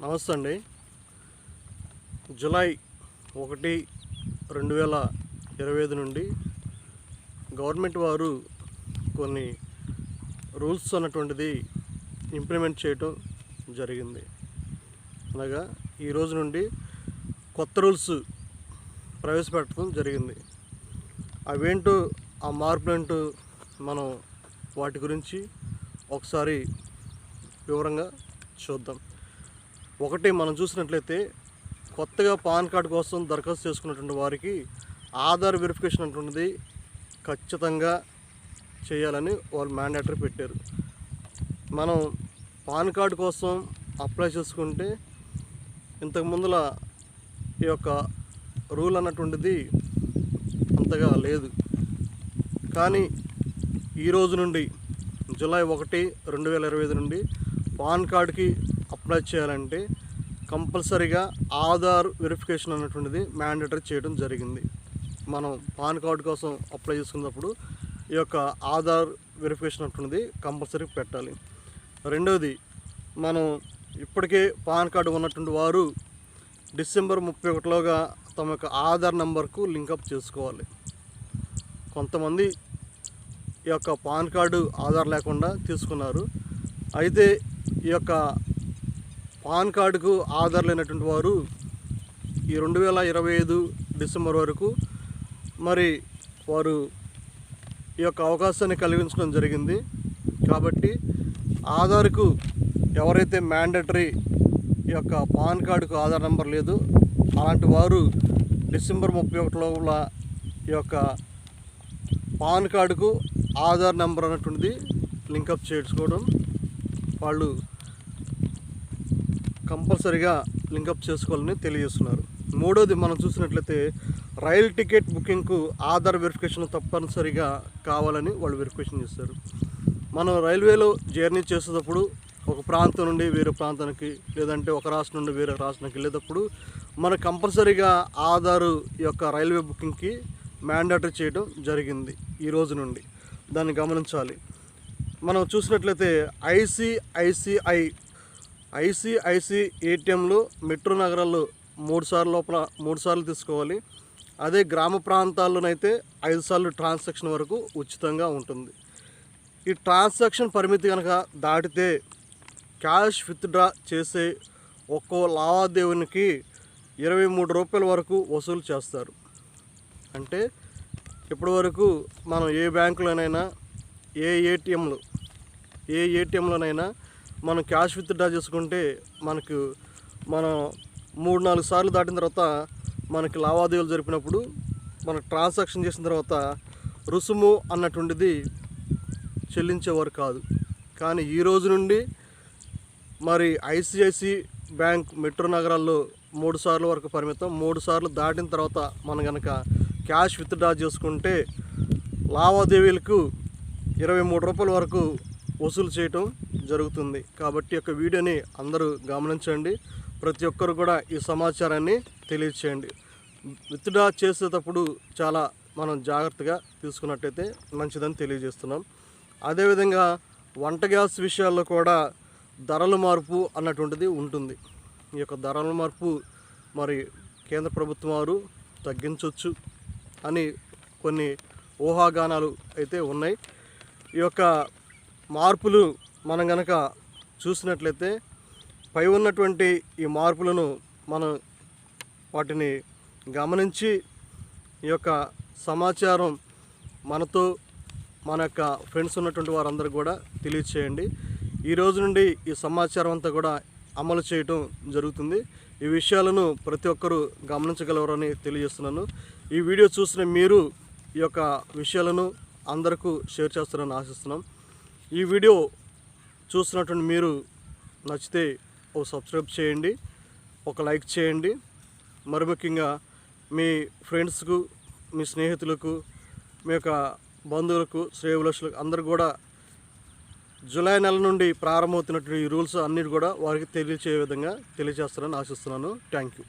నమస్తే అండి. జులై ఒకటి రెండు వేల ఇరవై ఐదు నుండి గవర్నమెంట్ వారు కొన్ని రూల్స్ అన్నటువంటిది ఇంప్లిమెంట్ చేయటం జరిగింది. అనగా ఈ రోజు నుండి కొత్త రూల్స్ ప్రవేశపెట్టడం జరిగింది. అవేంటో ఆ మార్పులేంటో మనం వాటి గురించి ఒకసారి వివరంగా చూద్దాం. ఒకటి మనం చూసినట్లయితే కొత్తగా పాన్ కార్డు కోసం దరఖాస్తు చేసుకున్నటువంటి వారికి ఆధార్ వెరిఫికేషన్ అంటున్నది ఖచ్చితంగా చేయాలని వాళ్ళు మ్యాండేటరీ పెట్టారు. మనం పాన్ కార్డు కోసం అప్లై చేసుకుంటే ఇంతకు ముందుల ఈ యొక్క రూల్ అన్నటువంటిది అంతగా లేదు. కానీ ఈ రోజు నుండి జూలై ఒకటి రెండు వేల ఇరవై ఐదు నుండి పాన్ కార్డుకి అప్లై చేయాలంటే కంపల్సరీగా ఆధార్ వెరిఫికేషన్ అన్నటువంటిది మ్యాండేటరీ చేయడం జరిగింది. మనం పాన్ కార్డు కోసం అప్లై చేసుకున్నప్పుడు ఈ యొక్క ఆధార్ వెరిఫికేషన్ అటువంటిది కంపల్సరీ పెట్టాలి. రెండవది మనం ఇప్పటికే పాన్ కార్డు ఉన్నటువంటి వారు డిసెంబర్ ముప్పై ఒకటిలోగా తమ యొక్క ఆధార్ నెంబర్కు లింకప్ చేసుకోవాలి. కొంతమంది ఈ యొక్క పాన్ కార్డు ఆధార్ లేకుండా తీసుకున్నారు. అయితే ఈ యొక్క పాన్ కార్డుకు ఆధార్ లేనటువంటి వారు ఈ రెండు వేల ఇరవై ఐదు డిసెంబర్ వరకు మరి వారు ఈ యొక్క అవకాశాన్ని కలిగించడం జరిగింది. కాబట్టి ఆధార్కు ఎవరైతే మ్యాండటరీ ఈ యొక్క పాన్ కార్డుకు ఆధార్ నెంబర్ లేదు అలాంటి వారు డిసెంబర్ ముప్పై ఒకటి లోపల ఈ యొక్క పాన్ కార్డుకు ఆధార్ నెంబర్ అన్నటువంటిది లింకప్ చేసుకోవడం వాళ్ళు కంపల్సరిగా లింకప్ చేసుకోవాలని తెలియజేస్తున్నారు. మూడోది మనం చూసినట్లయితే రైల్ టికెట్ బుకింగ్కు ఆధార్ వెరిఫికేషన్ తప్పనిసరిగా కావాలని వాళ్ళు వెరిఫికేషన్ చేస్తారు మనం రైల్వేలో జర్నీ చేసేటప్పుడు ఒక ప్రాంతం నుండి వేరే ప్రాంతానికి లేదంటే ఒక రాష్ట్రం నుండి వేరే రాష్ట్రానికి వెళ్ళేటప్పుడు మన కంపల్సరీగా ఆధారు యొక్క రైల్వే బుకింగ్కి మ్యాండేటరీ చేయడం జరిగింది ఈ రోజు నుండి. దాన్ని గమనించాలి. మనం చూసినట్లయితే ఐసిఐసిఐ ఐసిఐసి ఏటీఎంలు మెట్రో నగరాల్లో మూడు సార్లు లోపల మూడు సార్లు తీసుకోవాలి. అదే గ్రామ ప్రాంతాల్లోనైతే ఐదు సార్లు ట్రాన్సాక్షన్ వరకు ఉచితంగా ఉంటుంది. ఈ ట్రాన్సాక్షన్ పరిమితి కనుక దాటితే క్యాష్ విత్డ్రా చేసే ఒక్కో లావాదేవీనికి ఇరవై మూడు రూపాయల వరకు వసూలు చేస్తారు. అంటే ఇప్పటి వరకు మనం ఏ బ్యాంకులోనైనా ఏ ఏటీఎంలు ఏ ఏటీఎంలోనైనా మనం క్యాష్ విత్డ్రా చేసుకుంటే మనకు మనం మూడు నాలుగు సార్లు దాటిన తర్వాత మనకి లావాదేవీలు జరిపినప్పుడు మన ట్రాన్సాక్షన్ చేసిన తర్వాత రుసుము అన్నటువంటిది చెల్లించేవారు కాదు. కానీ ఈ రోజు నుండి మరి ఐసిఐసి బ్యాంక్ మెట్రో నగరాల్లో మూడు సార్లు వరకు పరిమితం. మూడు సార్లు దాటిన తర్వాత మనం కనుక క్యాష్ విత్డ్రా చేసుకుంటే లావాదేవీలకు ఇరవై మూడు రూపాయల వరకు వసూలు చేయటం జరుగుతుంది. కాబట్టి యొక్క వీడియోని అందరూ గమనించండి. ప్రతి ఒక్కరు కూడా ఈ సమాచారాన్ని తెలియచేయండి. విత్డ్రా చేసేటప్పుడు చాలా మనం జాగ్రత్తగా తీసుకున్నట్టయితే మంచిదని తెలియజేస్తున్నాం. అదేవిధంగా వంట గ్యాస్ విషయాల్లో కూడా ధరల మార్పు అన్నటువంటిది ఉంటుంది. ఈ యొక్క ధరల మార్పు మరి కేంద్ర ప్రభుత్వం వారు తగ్గించవచ్చు అని కొన్ని ఊహాగానాలు అయితే ఉన్నాయి. ఈ యొక్క మార్పులు మనం గనక చూసినట్లయితే పై ఉన్నటువంటి ఈ మార్పులను మనం వాటిని గమనించి ఈ యొక్క సమాచారం మనతో మన యొక్క ఫ్రెండ్స్ ఉన్నటువంటి వారందరూ కూడా తెలియచేయండి. ఈ రోజు నుండి ఈ సమాచారం అంతా కూడా అమలు చేయటం జరుగుతుంది. ఈ విషయాలను ప్రతి ఒక్కరూ గమనించగలరని తెలియజేస్తున్నాను. ఈ వీడియో చూసిన మీరు ఈ యొక్క విషయాలను అందరికీ షేర్ చేస్తారని ఆశిస్తున్నాం. ఈ వీడియో చూస్తున్నటువంటి మీరు నచ్చితే ఓ సబ్స్క్రైబ్ చేయండి ఒక లైక్ చేయండి. మరి ముఖ్యంగా మీ ఫ్రెండ్స్కు మీ స్నేహితులకు మీ యొక్క బంధువులకు శ్రేయభిలాషులకు అందరు కూడా జూలై నెల నుండి ప్రారంభమవుతున్నటువంటి ఈ రూల్స్ అన్నిటి కూడా వారికి తెలియచేయ విధంగా తెలియజేస్తారని ఆశిస్తున్నాను. Thank you.